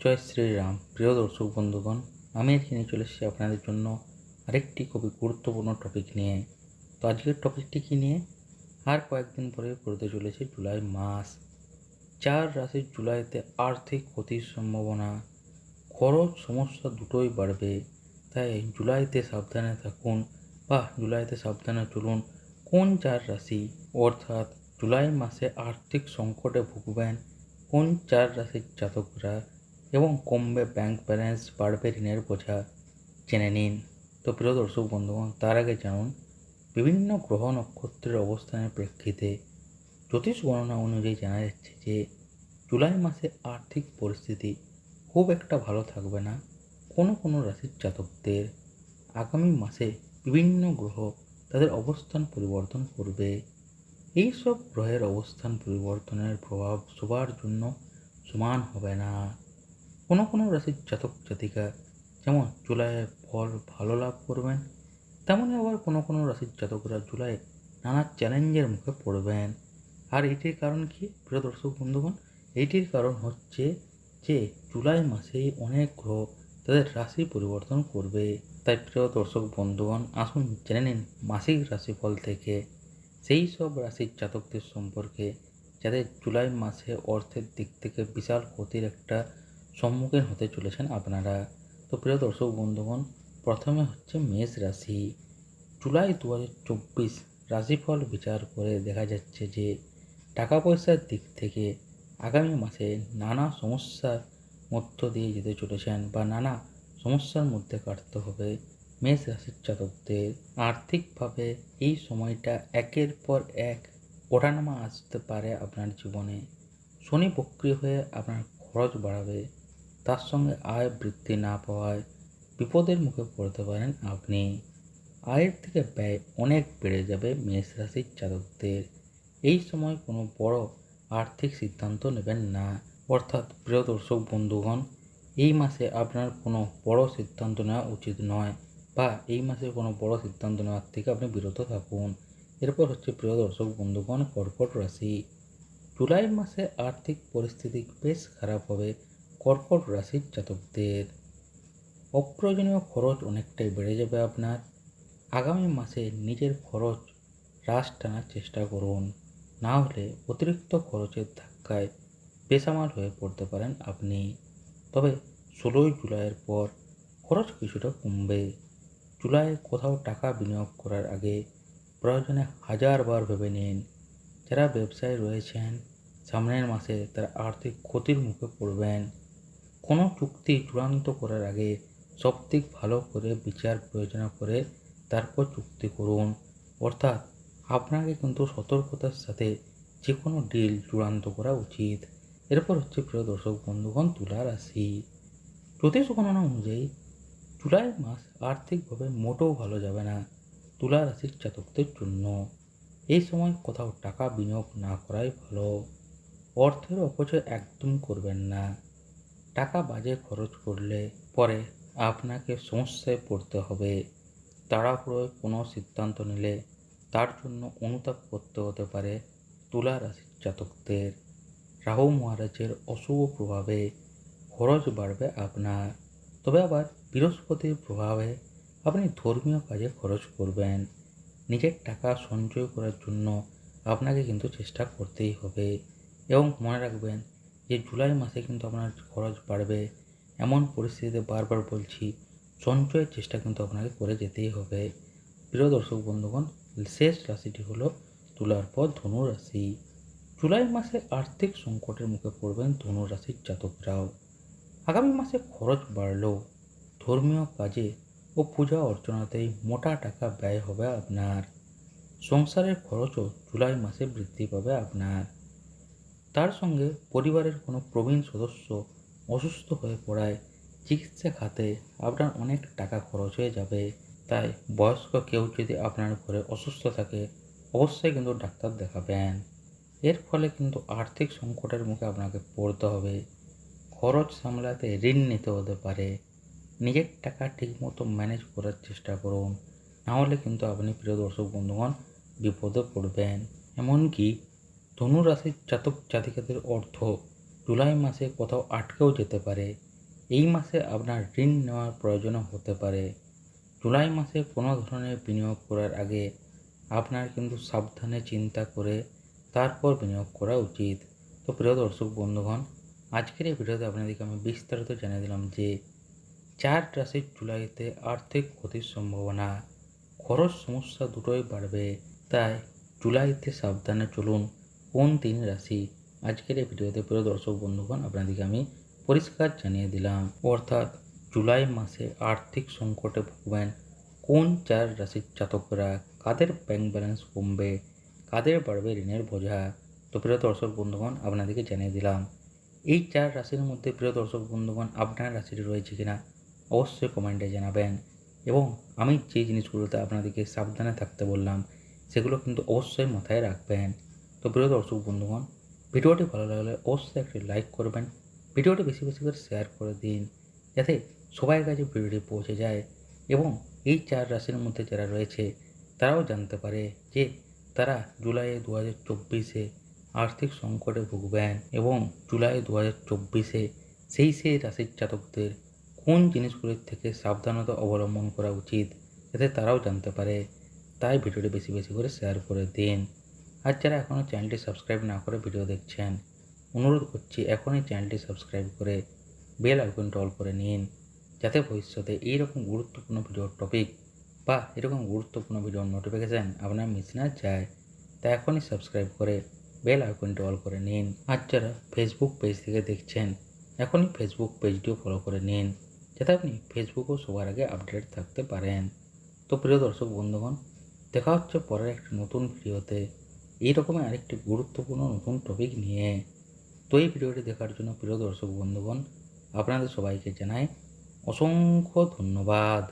জয় শ্রীরাম। প্রিয় দর্শক বন্ধুগণ, আমি এখানে চলে এসেছি আপনাদের জন্য আরেকটি খুবই গুরুত্বপূর্ণ টপিক নিয়ে। তো আজকের টপিকটি কী নিয়ে? আর কয়েকদিন পরে পড়তে চলেছে জুলাই মাস। চার রাশির জুলাইতে আর্থিক ক্ষতির সম্ভাবনা, খরচ সমস্যা দুটোই বাড়বে। তাই জুলাইতে সাবধানে থাকুন বা জুলাইতে সাবধানে চলুন কোন চার রাশি, অর্থাৎ জুলাই মাসে আর্থিক সংকটে ভুগবেন কোন চার রাশির জাতকরা এবং কমবে ব্যাংক ব্যালেন্স বাড়বে ঋণের বোঝা। জেনে নিন। তো প্রিয় দর্শক বন্ধুগণ, তার আগে জানুন, বিভিন্ন গ্রহ নক্ষত্রের অবস্থানের প্রেক্ষিতে জ্যোতিষ গণনা অনুযায়ী জানা যাচ্ছে যে, জুলাই মাসে আর্থিক পরিস্থিতি খুব একটা ভালো থাকবে না। কোনো কোনো রাশির জাতকদের আগামী মাসে বিভিন্ন গ্রহ তাদের অবস্থান পরিবর্তন করবে। এই সব গ্রহের অবস্থান পরিবর্তনের প্রভাব সবার জন্য সমান হবে না। কোনো কোনো রাশির জাতক জাতিকা যেমন জুলাইয়ে ফল ভালো লাভ করবেন তেমনই আবার কোনো কোনো রাশির জাতকরা জুলাই নানা চ্যালেঞ্জের মুখে পড়বেন। আর এটির কারণ কি? প্রিয় দর্শক বন্ধুগণ এইটির কারণ হচ্ছে যে জুলাই মাসে অনেক গ্রহ তাদের রাশি পরিবর্তন করবে। তাই প্রিয় দর্শক বন্ধুগণ, আসুন জেনে নিন মাসিক রাশিফল থেকে। সেই সব রাশির জাতকদের সম্পর্কে, যাদের জুলাই মাসে অর্থের দিক থেকে বিশাল ক্ষতির একটা সম্মুখীন হতে চলেছেন আপনারা। তো প্রিয় দর্শক বন্ধুগণ, প্রথমে হচ্ছে মেষ রাশি। জুলাই দু চব্বিশ রাশিফল বিচার করে দেখা যাচ্ছে যে টাকা পয়সার দিক থেকে আগামী মাসে নানা সমস্যার মধ্য দিয়ে যেতে চলেছেন বা নানা সমস্যার মধ্যে কাটতে হবে মেষ রাশির জাতকদের আর্থিকভাবে এই সময়টা একের পর এক ওঠানামা আসতে পারে আপনার জীবনে। শনি বক্রি হয়ে আপনার খরচ বাড়াবে। তার সঙ্গে আয় বৃদ্ধি না পাওয়ায় বিপদের মুখে পড়তে পারেন আপনি। আয়ের থেকে ব্যয় অনেক বেড়ে যাবে মেষ রাশির জাতকদের এই সময় কোনো বড় আর্থিক সিদ্ধান্ত নেবেন না। অর্থাৎ প্রিয় দর্শক বন্ধুগণ, এই মাসে আপনার কোনো বড় সিদ্ধান্ত নেওয়া উচিত নয় বা এই মাসে কোনো বড় সিদ্ধান্ত নেওয়ার থেকে আপনি বিরত থাকুন। এরপর হচ্ছে প্রিয় দর্শক বন্ধুগণ, কর্কট রাশি। জুলাই মাসে আর্থিক পরিস্থিতি বেশ খারাপ হবে। কর্কট রাশির জাতকদের অপ্রয়োজনীয় খরচ অনেকটাই বেড়ে যাবে আপনার। আগামী মাসে নিজের খরচ হ্রাস টানার চেষ্টা করুন। না হলে অতিরিক্ত খরচের ধাক্কায় বেসামাল হয়ে পড়তে পারেন আপনি। তবে ষোলোই জুলাইয়ের পর খরচ কিছুটা কমবে। জুলাইয়ে কোথাও টাকা বিনিয়োগ করার আগে প্রয়োজনে হাজারবার ভেবে নিন। যারা ব্যবসায় রয়েছেন, সামনের মাসে তারা আর্থিক ক্ষতির মুখে পড়বেন। কোনো চুক্তি চূড়ান্ত করার আগে সবদিক ভালো করে বিচার বিবেচনা করে তারপর চুক্তি করুন। অর্থাৎ আপনাকে কিন্তু সতর্কতার সাথে যে কোনো ডিল চূড়ান্ত করা উচিত। এরপর হচ্ছে প্রিয় দর্শক, বন্ধুগণ, তুলা রাশি। জ্যোতিষ গণনা অনুযায়ী জুলাই মাস আর্থিকভাবে মোটেও ভালো যাবে না তুলা রাশির জাতকদের জন্য। এই সময় কোথাও টাকা বিনিয়োগ না করাই ভালো। অর্থের অপচয় একদম করবেন না। টাকা বাজে খরচ করলে পরে আপনাকে সমস্যায় পড়তে হবে। তাড়াহুড়োয় কোনো সিদ্ধান্ত নিলে তার জন্য অনুতাপ করতে হতে পারে তুলা রাশির জাতকদের। রাহু মহারাজের অশুভ প্রভাবে খরচ বাড়বে আপনার। তবে আবার বৃহস্পতির প্রভাবে আপনি ধর্মীয় কাজে খরচ করবেন। নিজের টাকা সঞ্চয় করার জন্য আপনাকে কিন্তু চেষ্টা করতেই হবে। এবং মনে রাখবেন যে জুলাই মাসে কিন্তু আপনার খরচ বাড়বে, এমন পরিস্থিতিতে বারবার বলছি, সঞ্চয়ের চেষ্টা কিন্তু আপনাকে করে যেতেই হবে। প্রিয় দর্শক বন্ধুগণ, শেষ রাশিটি হলো তুলার পর ধনু রাশি। জুলাই মাসে আর্থিক সংকটের মুখে পড়বেন ধনু রাশির জাতকরাও। আগামী মাসে খরচ বাড়লেও ধর্মীয় কাজে ও পূজা অর্চনাতেই মোটা টাকা ব্যয় হবে আপনার। সংসারের খরচও জুলাই মাসে বৃদ্ধি পাবে আপনার। তার সঙ্গে পরিবারের কোনো প্রবীণ সদস্য অসুস্থ হয়ে পড়ায় চিকিৎসা খাতে আপনার অনেক টাকা খরচ হয়ে যাবে। তাই বয়স্ক কেউ যদি আপনার ঘরে অসুস্থ থাকে, অবশ্যই কিন্তু ডাক্তার দেখাবেন। এর ফলে কিন্তু আর্থিক সংকটের মুখে আপনাকে পড়তে হবে। খরচ সামলাতে ঋণ নিতে হতে পারে। নিজের টাকা ঠিকমতো ম্যানেজ করার চেষ্টা করুন। নাহলে কিন্তু আপনি প্রিয় দর্শক বন্ধুগণ বিপদে পড়বেন। এমনকি ধনু রাশির জাতক জাতিকাদের অর্থ জুলাই মাসে কোথাও আটকেও যেতে পারে। এই মাসে আপনার ঋণ নেওয়ার প্রয়োজন হতে পারে। জুলাই মাসে কোনো ধরনের বিনিয়োগ করার আগে আপনার কিন্তু সাবধানে চিন্তা করে তারপর বিনিয়োগ করা উচিত। তো প্রিয় দর্শক বন্ধুগণ, আজকের এই ভিডিওতে আপনাদেরকে আমি বিস্তারিত জানিয়ে দিলাম যে চার রাশির জুলাইতে আর্থিক ক্ষতির সম্ভাবনা, খরচ সমস্যা দুটোই বাড়বে, তাই জুলাইতে সাবধানে চলুন। কোন তিন রাশি? আজকের এই ভিডিওতে প্রিয় দর্শক বন্ধুগণ, আপনাদেরকে আমি পরিষ্কার জানিয়ে দিলাম, অর্থাৎ জুলাই মাসে আর্থিক সংকটে ভুগবেন, কোন চার রাশির জাতকরা, কাদের ব্যাংক ব্যালেন্স কমবে, কাদের বাড়বে ঋণের বোঝা? তো প্রিয় দর্শক বন্ধুগণ, আপনাদেরকে জানিয়ে দিলাম, এই চার রাশির মধ্যে প্রিয় দর্শক বন্ধুগণ, আপনার রাশিটি রয়েছে কিনা? অবশ্যই কমেন্টে জানাবেন এবং আমি যে জিনিসগুলোতে আপনাদেরকে সাবধানে থাকতে বললাম, সেগুলো কিন্তু অবশ্যই মাথায় রাখবেন। তো প্রিয় দর্শক বন্ধুগণ, ভিডিওটি ভালো লাগলে অবশ্যই একটি লাইক করবেন, ভিডিওটি বেশি বেশি করে শেয়ার করে দিন, যাতে সবাই কাছে ভিডিওটি পৌঁছে যায় এবং এই চার রাশির মধ্যে যারা রয়েছে, তারাও জানতে পারে যে তারা জুলাই দু হাজার চব্বিশে আর্থিক সংকটে ভুগবেন এবং জুলাই দু হাজার চব্বিশে সেই সেই রাশির জাতকদের কোন জিনিসগুলির থেকে সাবধানতা অবলম্বন করা উচিত, যাতে তারাও জানতে পারে। তাই ভিডিওটি বেশি বেশি করে শেয়ার করে দিন। আর যারা এখনও চ্যানেলটি সাবস্ক্রাইব না করে ভিডিও দেখছেন, অনুরোধ করছি এখনই চ্যানেলটি সাবস্ক্রাইব করে বেল আইকনটা অল করে নিন, যাতে ভবিষ্যতে এইরকম গুরুত্বপূর্ণ ভিডিওর টপিক বা এরকম গুরুত্বপূর্ণ ভিডিওর নোটিফিকেশান আপনার মিস না যায়, তা এখনই সাবস্ক্রাইব করে বেল আইকনটি অল করে নিন। আর যারা ফেসবুক পেজ থেকে দেখছেন, এখনই ফেসবুক পেজটিও ফলো করে নিন, যাতে আপনি ফেসবুকও সবার আগে আপডেট থাকতে পারেন। তো প্রিয় দর্শক বন্ধুগণ, দেখা হচ্ছে পরের একটি নতুন ভিডিওতে এই রকমের আরেকটি গুরুত্বপূর্ণ নতুন টপিক নিয়ে। তো এই ভিডিওটি দেখার জন্য প্রিয় দর্শক বন্ধুগণ, আপনাদের সবাইকে জানাই অসংখ্য ধন্যবাদ।